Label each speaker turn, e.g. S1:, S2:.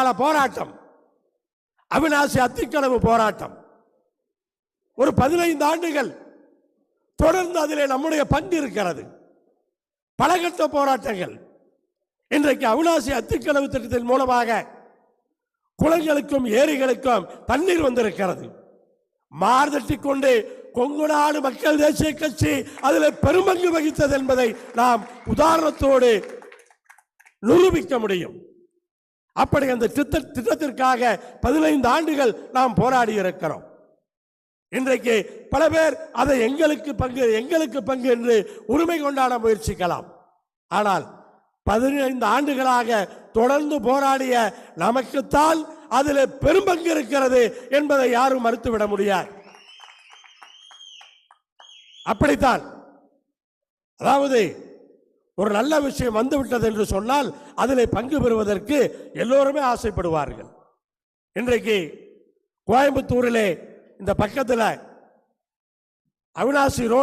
S1: கால போராட்டம். அவிநாசி அத்திக்கடவு போராட்டம். ஒரு பதினைந்து ஆண்டுகள் தொடர்ந்து அதிலே நம்முடைய பங்கு இருக்கிறது. பலகட்ட போராட்டங்கள். இன்றைக்கு அவிநாசி அத்திக்கடவு திட்டத்தின் மூலமாக குளங்களுக்கும் ஏரிகளுக்கும் தண்ணீர் வந்திருக்கிறது. மார்தட்டி கொண்டு கொங்கு நாடு மக்கள் தேசிய கட்சி அதில் பெருமங்கு வகித்தது என்பதை நாம் உதாரணத்தோடு நிரூபிக்க முடியும். அப்படி அந்த திட்ட திட்டத்திற்காக பதினைந்து ஆண்டுகள் நாம் போராடி இருக்கிறோம். இன்றைக்கு பல பேர் அதை எங்களுக்கு பங்கு எங்களுக்கு பங்கு என்று உரிமை கொண்டாட முயற்சிக்கலாம். ஆனால் பதினைந்து ஆண்டுகளாக தொடர்ந்து போராடிய நமக்குத்தான் அதில் பெரும்பங்கு இருக்கிறது என்பதை யாரும் மறுத்துவிட முடியாது. அப்படித்தான். அதாவது ஒரு நல்ல விஷயம் வந்துவிட்டது என்று சொன்னால் அதில் பங்கு பெறுவதற்கு எல்லோருமே ஆசைப்படுவார்கள். இன்றைக்கு கோயம்புத்தூரிலே இந்த பக்கத்தில் அவினாசி ரோடு